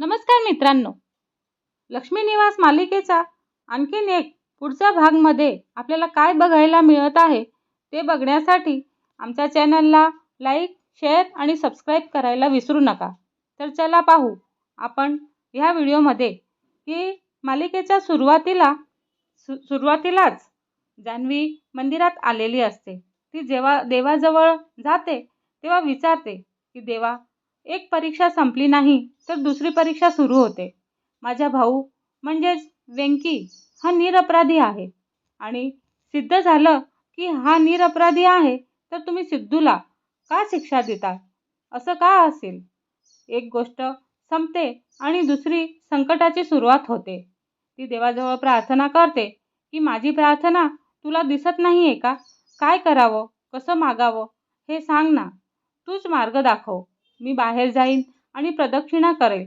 नमस्कार मित्रांनो. लक्ष्मी निवास मालिकेचा आणखीन एक पुढच्या भागमध्ये आपल्याला काय बघायला मिळत आहे ते बघण्यासाठी आमच्या चॅनलला लाईक शेअर आणि सबस्क्राईब करायला विसरू नका. तर चला पाहू आपण ह्या व्हिडिओमध्ये की मालिकेच्या सुरुवातीला सु सुरुवातीलाच जान्हवी मंदिरात आलेली असते. ती जेव्हा देवाजवळ जाते तेव्हा विचारते की देवा एक परीक्षा संपली नाही तर दुसरी परीक्षा सुरू होते. माझा भाऊ म्हणजेच वेंकी हा निरपराधी आहे. आणि सिद्ध झालं की हा निरपराधी आहे तर तुम्ही सिद्धूला का शिक्षा देता असं का असेल? एक गोष्ट संपते आणि दुसरी संकटाची सुरुवात होते. ती देवाजवळ प्रार्थना करते की माझी प्रार्थना तुला दिसत नाही आहे का? काय करावं? कसं मागावं? हे सांग ना. तूच मार्ग दाखव. मी बाहेर जाईन आणि प्रदक्षिणा करेल.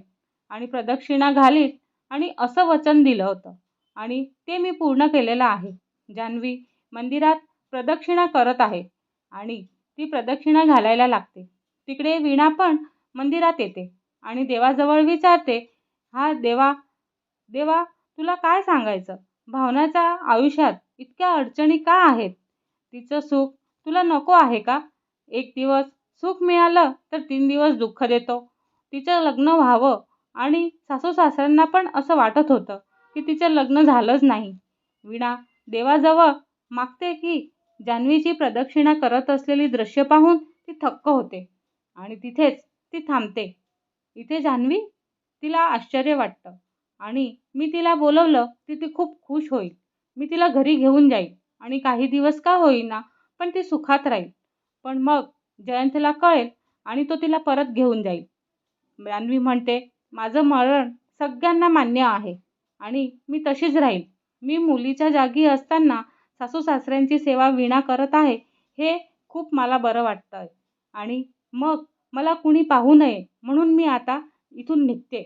आणि प्रदक्षिणा घालील आणि असं वचन दिलं होतं. आणि ते मी पूर्ण केलेलं आहे. जान्हवी मंदिरात प्रदक्षिणा करत आहे. आणि ती प्रदक्षिणा घालायला लागते. तिकडे वीणा पण मंदिरात येते. आणि देवाजवळ विचारते हा देवा देवा तुला काय सांगायचं? भावनाच्या आयुष्यात इतक्या अडचणी का आहेत? तिचं सुख तुला नको आहे का? एक दिवस सुख मिळालं तर तीन दिवस दुःख देतो. तिचं लग्न व्हावं आणि सासू सासऱ्यांना पण असं वाटत होतं की तिचं लग्न झालंच नाही. वीणा देवाजवळ मागते की जान्हवीची प्रदक्षिणा करत असलेली दृश्य पाहून ती थक्क होते आणि तिथेच ती थांबते. इथे जान्हवी? तिला आश्चर्य वाटतं आणि मी तिला बोलवलं की ती खूप खुश होईल. मी तिला घरी घेऊन जाईल आणि काही दिवस का होईना पण ती सुखात राहील. पण मग जयंतला कळेल आणि तो तिला परत घेऊन जाईल. जान्हवी म्हणते माझं मरण सगळ्यांना मान्य आहे आणि मी तशीच राहील मी मुलीच्या जागी असताना सासू सासऱ्यांची सेवा वीणा करत आहे हे खूप मला बरं वाटतं आहे आणि मग मला कुणी पाहू नये म्हणून मी आता इथून निघते.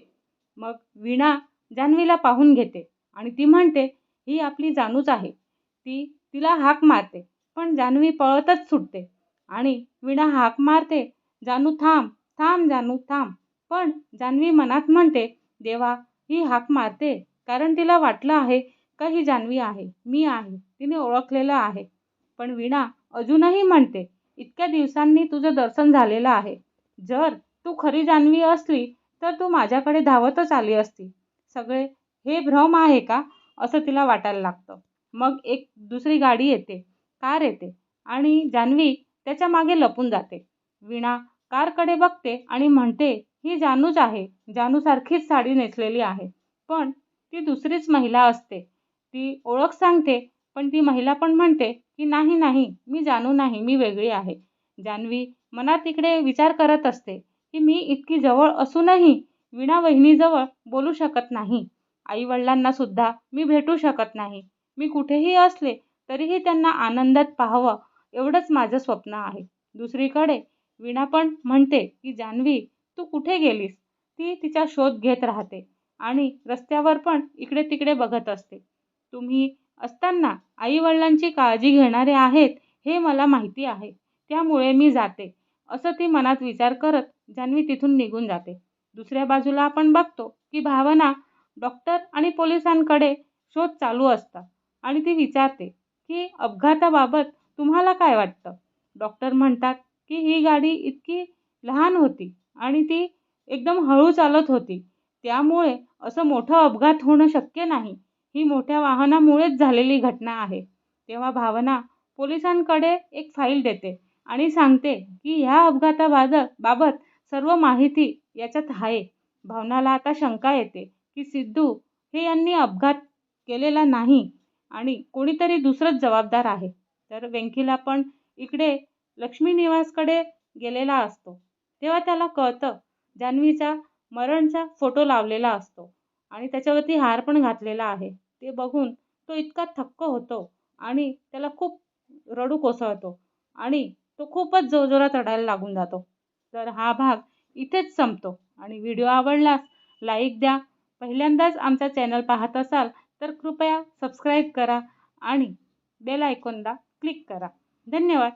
मग वीणा जान्हवीला पाहून घेते आणि ती म्हणते ही आपली जानूच आहे. ती तिला हाक मारते पण जान्हवी पळतच सुटते. आणि वीणा हाक मारते जानू थांब थांब जानू थांब. पण जान्हवी मनात म्हणते देवा ही हाक मारते कारण तिला वाटलं आहे का ही जान्हवी आहे मी आहे तिने ओळखलेलं आहे. पण वीणा अजूनही म्हणते इतक्या दिवसांनी तुझं दर्शन झालेलं आहे. जर तू खरी जान्हवी असली तर तू माझ्याकडे धावतच आली असती. सगळे हे भ्रम आहे का असं तिला वाटायला लागतं. मग एक दुसरी गाडी येते कार येते आणि जान्हवी त्याच्यामागे लपून जाते. वीणा कारकडे बघते आणि म्हणते ही जानूच आहे जानूसारखीच साडी नेसलेली आहे. पण ती दुसरीच महिला असते. ती ओळख सांगते पण ती महिला पण म्हणते की नाही नाही मी जानू नाही मी वेगळी आहे. जान्हवी मनात इकडे विचार करत असते की मी इतकी जवळ असूनही वीणा वहिनीजवळ बोलू शकत नाही. आईवडिलांनासुद्धा मी भेटू शकत नाही. मी कुठेही असले तरीही त्यांना आनंदात पाहावं एवढंच माझं स्वप्न आहे. दुसरीकडे वीणा पण म्हणते की जान्हवी तू कुठे गेलीस? ती तिचा शोध घेत राहते आणि रस्त्यावर पण इकडे तिकडे बघत असते. तुम्ही असताना आईवडिलांची काळजी घेणारे आहेत हे मला माहिती आहे. त्यामुळे मी जाते. असं ती मनात विचार करत जान्हवी तिथून निघून जाते. दुसऱ्या बाजूला आपण बघतो की भावना डॉक्टर आणि पोलिसांकडे शोध चालू असतात आणि ती विचारते की अपघाताबाबत तुम्हाला काय वाटतं? डॉक्टर म्हणतात की ही गाडी इतकी लहान होती आणि ती एकदम हळू चालत होती. त्यामुळे असं मोठं अपघात होणं शक्य नाही. ही मोठ्या वाहनामुळेच झालेली घटना आहे. तेव्हा भावना पोलिसांकडे एक फाईल देते आणि सांगते की ह्या अपघाताबाद बाबत सर्व माहिती याच्यात आहे. भावनाला आता शंका येते की सिद्धू हे यांनी अपघात केलेला नाही आणि कोणीतरी दुसरंच जबाबदार आहे. तर व्यंकीला पण इकडे लक्ष्मी निवासकडे गेलेला असतो. तेव्हा त्याला कळतं जान्हवीचा मरणचा फोटो लावलेला असतो आणि त्याच्यावरती हार पण घातलेला आहे. ते बघून तो इतका थक्क होतो आणि त्याला खूप रडू कोसळतो आणि तो खूपच जोरजोरात रडायला लागून जातो. तर हा भाग इथेच संपतो आणि व्हिडिओ आवडलास लाईक द्या. पहिल्यांदाच आमचा चॅनल पाहत असाल तर कृपया सबस्क्राईब करा आणि बेल आयकॉनला क्लिक करा. धन्यवाद.